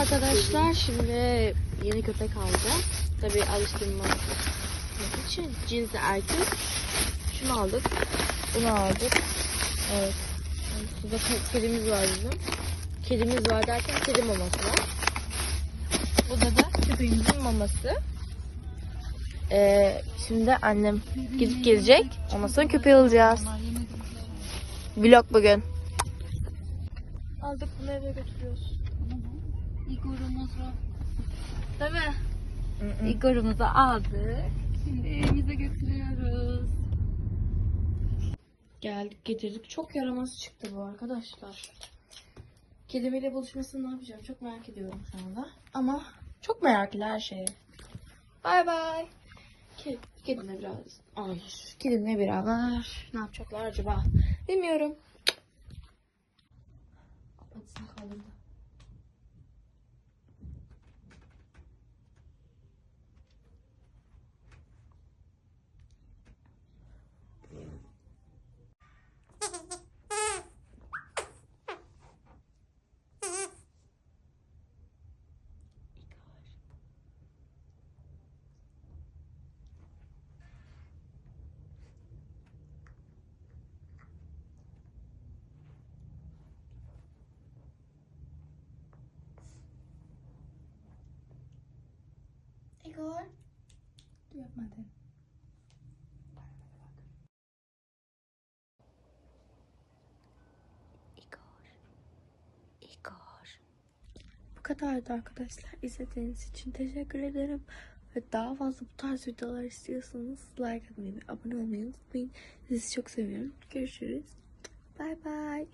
arkadaşlar şimdi yeni köpek alacağım. Tabii alıştırmak için cinsi erkek. Şunu aldık. Bunu aldık. Evet. Burada ke- kedimiz var bizim. Kedimiz var derken kedi maması var. Burada da köpeğimizin maması. Ee, şimdi annem gidip gelecek. Ondan sonra köpeği alacağız. Vlog bugün. Aldık bunu eve götürüyoruz. Igor'umuzu Değil mi? Igor'umuzu aldık. Şimdi evimize götürüyoruz. Geldik getirdik. Çok yaramaz çıktı bu arkadaşlar. Kedimeyle buluşmasını ne yapacağım çok merak ediyorum şu anda. Ama çok meraklı her şeye. Bay bay. Ked, kedimle biraz... Ay, kedimle beraber ne yapacaklar acaba? Bilmiyorum. Patisini kaldırdı. Igor. Igor. Bu kadardı arkadaşlar. İzlediğiniz için teşekkür ederim. Ve daha fazla bu tarz videolar istiyorsanız like atmayı ve abone olmayı unutmayın. Sizi çok seviyorum. Görüşürüz. Bay bay.